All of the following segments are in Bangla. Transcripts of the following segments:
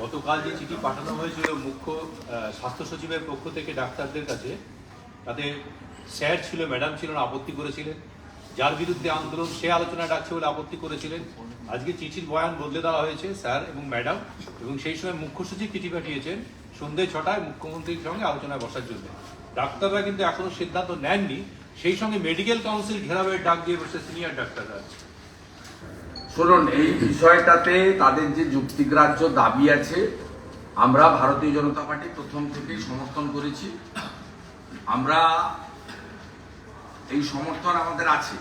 গতকাল যে চিঠি পাঠানো হয়েছিল মুখ্য স্বাস্থ্য সচিবের পক্ষ থেকে ডাক্তারদের কাছে, তাতে স্যার ছিল, ম্যাডাম ছিল না, আপত্তি করেছিলেন। যার বিরুদ্ধে আন্দোলন, সে আলোচনা ডাকছে বলে আপত্তি করেছিলেন। আজকে চিঠির বয়ান বদলে দেওয়া হয়েছে স্যার এবং ম্যাডাম এবং সেই সময় মুখ্য সচিব চিঠি পাঠিয়েছেন সন্ধ্যে ছটায় মুখ্যমন্ত্রীর সঙ্গে আলোচনায় বসার জন্য। ডাক্তাররা কিন্তু এখনও সিদ্ধান্ত নেননি। সেই সঙ্গে মেডিকেল কাউন্সিল ঘেরাবের ডাক দিয়ে বসে সিনিয়র ডাক্তাররা শুনুন, এই বিষয়টাতে তাদের যে যুক্তিগ্রাহ্য দাবি আছে, আমরা ভারতীয় জনতা পার্টি প্রথম থেকেই সমর্থন করেছি। আমরা এই সমর্থন আমাদের আছে।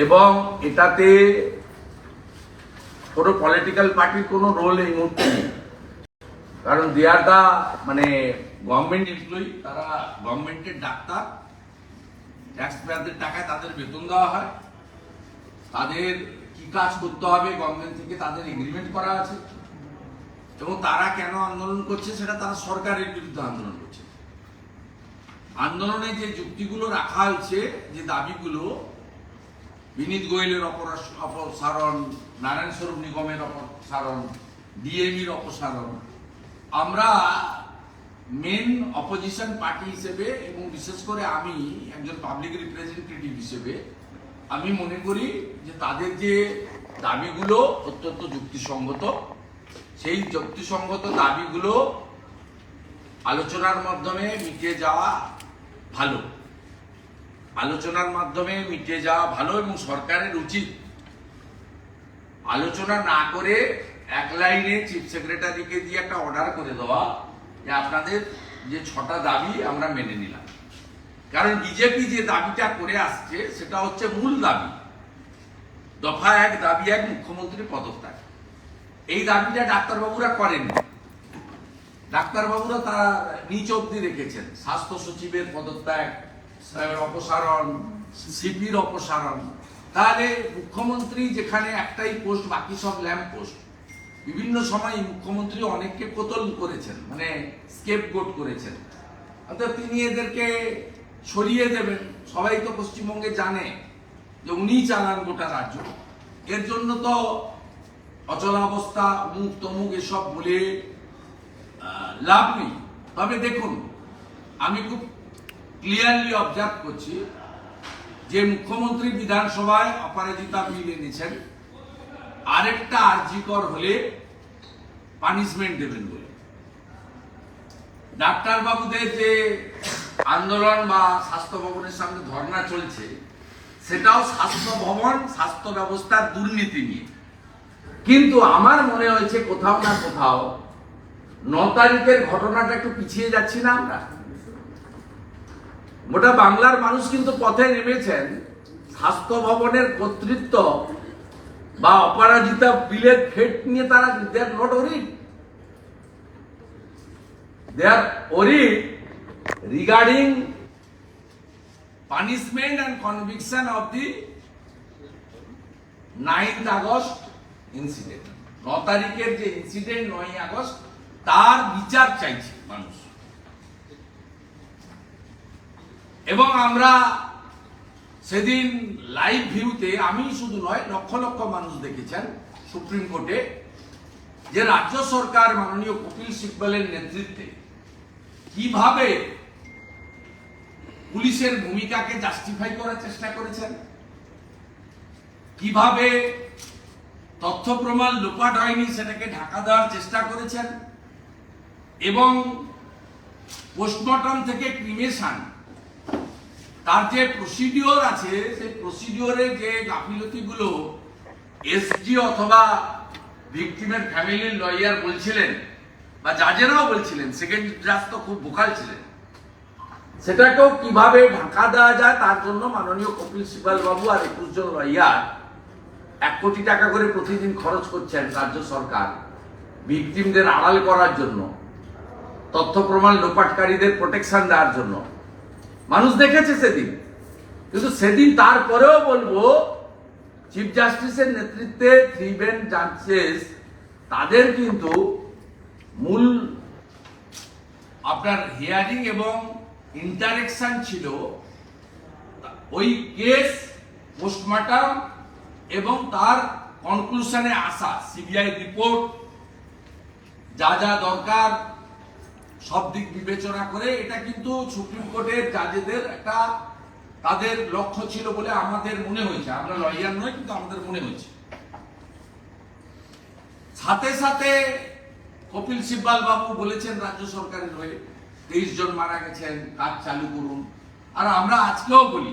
এবং এটাতে কোনো পলিটিক্যাল পার্টির কোনো রোল এই মুহূর্তে নেই। কারণ দে আর দা মানে গভর্নমেন্ট এমপ্লয়ি তারা গভর্নমেন্টের ডাক্তার। ট্যাক্স পেয়ারদের টাকায় তাদের বেতন দেওয়া হয়। তাদের কি কাজ করতে হবে? গভর্নমেন্ট থেকে তাদের এগ্রিমেন্ট করা আছে। এবং তারা কেন আন্দোলন করছে সেটা তারা সরকারের বিরুদ্ধে আন্দোলন করছে। আন্দোলনে যে যুক্তিগুলো রাখা হয়েছে, যে দাবিগুলো, বিনীত গোয়েলের অপসারণ, নারায়ণ স্বরূপ নিগমের অপসারণ ডিএমির অপসারণ, আমরা মেন অপোজিশন পার্টি হিসেবে এবং বিশেষ করে আমি একজন পাবলিক রিপ্রেজেন্টেটিভ হিসেবে আমি মনে করি যে তাদের যে দাবিগুলো অত্যন্ত যুক্তিসঙ্গত, সেই যুক্তিসঙ্গত দাবিগুলো আলোচনার মাধ্যমে মিটিয়ে যাওয়া ভালো। আলোচনার মাধ্যমে মিটিয়ে যাওয়া ভালো এবং সরকারের উচিত। আলোচনা না করে এক লাইনে চিফ সেক্রেটারিকে দিয়ে একটা অর্ডার করে দেওয়া যে আপনাদের যে ছটা দাবি আমরা মেনে নিলাম। কারণ বিজেপি যে দাবিটা করে আসছে, সেটা হচ্ছে মূল দাবি। দফা এক দাবি এক মুখ্যমন্ত্রী পদত্যাগ। এই দাবিটা ডাক্তারবাবুরা করেননি ডাক্তারবাবুরা তারা নিচ অব্দি রেখেছেন। স্বাস্থ্য সচিবের পদত্যাগ অপসারণ সিপির অপসারণ। তাহলে মুখ্যমন্ত্রী যেখানে একটাই পোস্ট, বাকি সব ল্যাম্প পোস্ট। বিভিন্ন সময় মুখ্যমন্ত্রী অনেককে কোতল করেছেন মানে স্কেপ গোট করেছেন। অর্থাৎ তিনি এদেরকে সরিয়ে দেবেন। সবাই তো পশ্চিমবঙ্গে জানে যে উনিই চালান গোটা রাজ্য। এর জন্য তো অচলাবস্থা অমুক তমুক এসব বলে লাভ নেই। তবে দেখুন, আমি খুব ক্লিয়ারলি অবজার্ভ করছি যে মুখ্যমন্ত্রী বিধানসভায় অপরাজিতা বিল এনেছেন। আরেকটা আর্জিকর হলে পানিশমেন্ট দেবেন বলে। ডাক্তারবাবুদের যে আন্দোলন বা স্বাস্থ্য ভবনের সামনে ধর্ণা চলছে, সেটাও স্বাস্থ্য ভবন, স্বাস্থ্য ব্যবস্থার দুর্নীতি নিয়ে। কিন্তু আমার মনে হয়েছে কোথাও না কোথাও ন তারিখের ঘটনাটা একটু পিছিয়ে যাচ্ছি না আমরা। গোটা বাংলার মানুষ কিন্তু পথে নেমেছেন, স্বাস্থ্য ভবনের কর্তৃত্ব বা অপরাজিতা বিলের ফেট নিয়ে তারা they are not worried they are worried regarding punishment and conviction of the ninth August incident ন তারিখের যে ইনসিডেন্ট নয় আগস্ট তার বিচার চাইছে মানুষ। এবং আমরা সেদিন লাইভ ভিউতে আমি শুধু নয়, লক্ষ লক্ষ মানুষ দেখেছেন সুপ্রিম কোর্টে, যে রাজ্য সরকার মাননীয় কপিল সিব্বলের নেতৃত্বে কীভাবে পুলিশের ভূমিকাকে জাস্টিফাই করার চেষ্টা করেছেন? কীভাবে তথ্য প্রমাণ লোপাট হয়নি সেটাকে ঢাকা দেওয়ার চেষ্টা করেছেন? এবং পোস্টমর্টম থেকে ক্রিমেশন তার যে প্রসিডিওর আছে, সেই প্রসিডিওরে যে গাফিলতিগুলো এসডি অথবা ভিকটিমের ফ্যামিলির লয়ার বলছিলেন, বা জাজেরাও বলছিলেন সেকেন্ড জাজ তো খুব বোকাল ছিলেন। সেটাকেও কীভাবে ঢাকা দেওয়া যায়, তার জন্য মাননীয় কপিল সিবাল বাবু আর একুশ জন লয়ার এক কোটি টাকা করে প্রতিদিন খরচ করছেন রাজ্য সরকার ভিকটিমদের আড়াল করার জন্য, তথ্য প্রমাণ লোপাটকারীদের প্রোটেকশন দেওয়ার জন্য। মানুষ দেখেছে সেদিন। কিন্তু সেদিন তারপরেও বলব চিফ জাস্টিসের নেতৃত্বে থ্রি বেঞ্চ জাজেস তাদের কিন্তু মূল আপনার হিয়ারিং এবং ইন্টারেকশন ছিল, ওই কেস পোস্টমর্টম এবং তার কনক্লুশনে আসা সিবিআই রিপোর্ট যা যা দরকার, সব দিক বিবেচনা করে, এটা কিন্তু সুপ্রিম কোর্টের জাজেদের একটা, তাদের লক্ষ্য ছিল বলে আমাদের মনে হয়েছে। আমরা লয়ার নয় কিন্তু আমাদের মনে হয়েছে। সাথে সাথে কপিল সিব্বাল বাবু বলেছেন রাজ্য সরকারের হয়ে তেইশ জন মারা গেছেন, কাজ চালু করুন। আর আমরা আজকেও বলি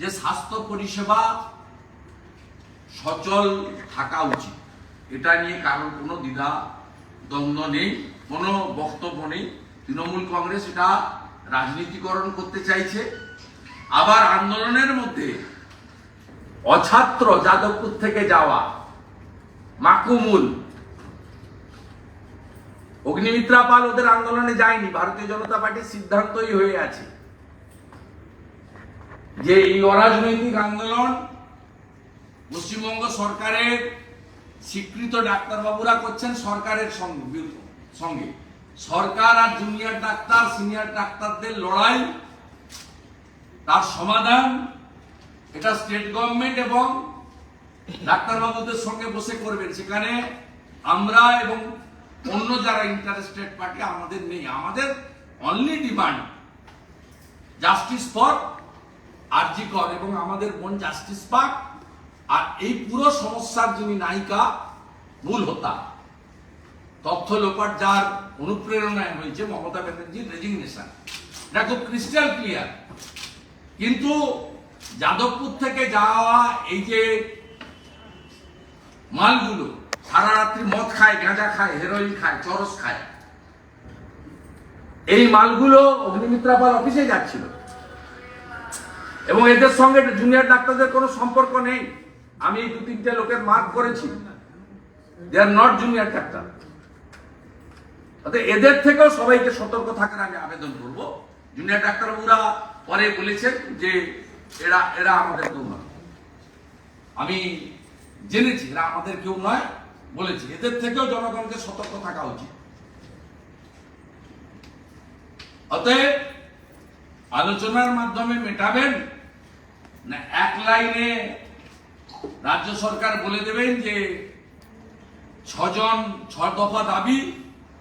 যে স্বাস্থ্য পরিষেবা সচল থাকা উচিত। এটা নিয়ে কারোর কোনো দ্বিধা, দ্বন্দ্ব নেই, কোনো বক্তব্য নেই। তৃণমূল কংগ্রেস এটা রাজনীতিকরণ করতে চাইছে। আবার আন্দোলনের মধ্যে অছাত্র যাদবপুর থেকে যাওয়া মাকুমুল অগ্নিমিত্রা পাল ওদের আন্দোলনে যায়নি, ভারতীয় জনতা পার্টির সিদ্ধান্তই হয়ে আছে। যে এই অরাজনৈতিক আন্দোলন পশ্চিমবঙ্গ সরকারের স্বীকৃত ডাক্তারবাবুরা করছেন সরকারের সঙ্গে। সরকার আর জুনিয়র ডাক্তার, সিনিয়র ডাক্তারদের লড়াই, তার সমাধান, এটা স্টেট গভর্নমেন্ট এবং ডাক্তারবাবুদের সঙ্গে বসে করবেন। সেখানে আমরা এবং অন্য যারা ইন্টারেস্টেড পার্টি আমাদের নেই। আমাদের only demand justice for RG Kar এবং আমাদের বোন জাস্টিস পাক আর এই পুরো সমস্যার যিনি নায়িকা, মূল হোতা। তথ্য লোপাট যার অনুপ্রেরণায় হয়েছে মমতা ব্যানার্জির রেজিগনেশন এটা খুব ক্রিস্টাল ক্লিয়ার কিন্তু যাদবপুর থেকে যাওয়া এই যে মালগুলো সারা রাত্রি মদ খায়, গাঁজা খায় হেরোইন খায় চরস খায়। এই মালগুলো অগ্নিমিত্রা পাল অফিসে যাচ্ছিল। এবং এদের সঙ্গে জুনিয়র ডাক্তারদের কোনো সম্পর্ক নেই। আমি দু তিনটে লোকের মার্ক করেছি। They are not junior doctor এদের থেকেও সবাইকে সতর্ক থাকার আমি আবেদন করব। জুনিয়র ডাক্তারবাবুরা পরে বলেছেন যে এরা এরা আমাদের কেউ নয়। আমি জেনেছি, এরা আমাদের কেউ নয়। বলেছি, এদের থেকেও জনগণকে সতর্ক থাকা উচিত। অতএব আলোচনার মাধ্যমে মেটাবেন না, এক লাইনে রাজ্য সরকার বলে দেবেন যে ছজন ছ দফা দাবি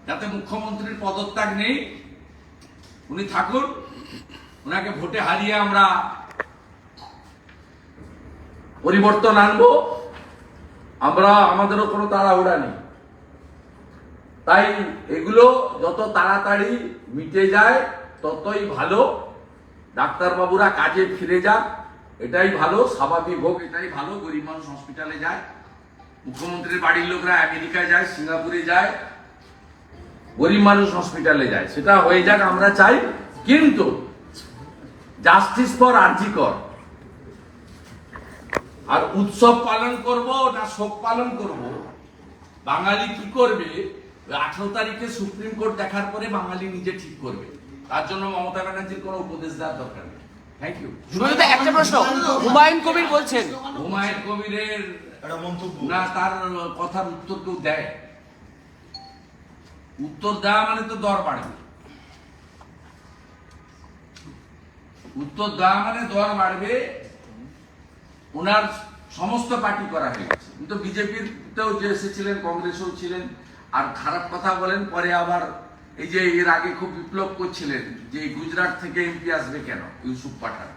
যাতে মুখ্যমন্ত্রীর পদত্যাগ নেই। উনি থাকুন ওনাকে ভোটে হারিয়ে আমরা পরিবর্তন আনব। আমরা আমাদেরও কোনো তাড়াহুড়া নেই। তাই এগুলো যত তাড়াতাড়ি মিটে যায়, ততই ভালো। ডাক্তারবাবুরা কাজে ফিরে যাক এটাই ভালো, স্বাভাবিক হোক, এটাই ভালো, গরিব মানুষ হসপিটালে যায়। মুখ্যমন্ত্রীর বাড়ির লোকরা আমেরিকায় যায়, সিঙ্গাপুরে যায়, গরিব মানুষ হসপিটালে যায়। সেটা হয়ে যাক, আমরা চাই। কিন্তু জাস্টিস ফর আরজি কর আর উৎসব পালন করব না শোক পালন করব? বাঙালি কি করবে? আঠারো তারিখে সুপ্রিম কোর্ট দেখার পরে বাঙালি নিজে ঠিক করবে। তার জন্য মমতা ব্যানার্জির কোনো উপদেশ দেওয়ার দরকার নেই। থ্যাংক ইউ একটা প্রশ্ন হুমায়ুন কবির বলছেন। হুমায়ুন কবিরের না তার কথার উত্তর কেউ দেয়? উত্তর দেওয়া মানে তো দর বাড়বে। উত্তর দেওয়া মানে দর বাড়বে ওনার সমস্ত পার্টি করা হয়ে গেছে। কিন্তু বিজেপির তেও যে এসেছিলেন, কংগ্রেসেও ছিলেন, আর খারাপ কথা বলেন, পরে আবার এই যে এর আগে খুব বিপ্লব করছিলেন, যে গুজরাট থেকে এমপি আসবে কেন, ইউসুফ পাঠান?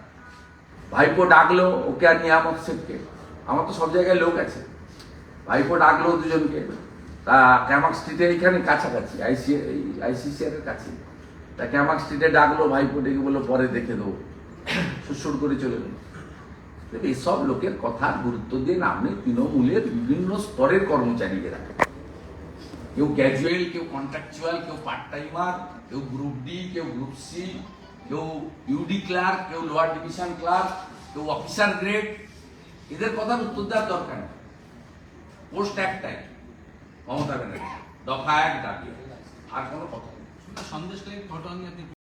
ভাইপো ডাকলো, ওকে আর নিয়ামত শেখকে আমার তো সব জায়গায় লোক আছে। ভাইপো ডাকলো দুজনকে। তা ক্যামাক স্ট্রিটে এখানে কাছাকাছি, আইসি আইসিসিআর এর কাছে। তা ক্যামাক স্ট্রিটে ডাকলো, ভাইপো ডেকে বলল, পরে দেখে দেবো। সুসুর করে চলে গেল। এসব লোকের কথা গুরুত্ব দিয়ে আপনি তৃণমূলের বিভিন্ন স্তরের কর্মচারীরা কেউ ক্যাজুয়াল কেউ কন্ট্রাকচুয়াল কেউ পার্ট টাইমার কেউ গ্রুপ ডি কেউ গ্রুপ সি কেউ ইউডি ক্লার্ক কেউ লোয়ার ডিভিশন ক্লার্ক কেউ অফিসার গ্রেড এদের কথার উত্তর দেওয়ার দরকার নেই। পোস্ট একটাই মমতা ব্যানার্জি। দফা এক দাবি। আর কোনো কথা নেই। সন্দেশকারী ঘটনা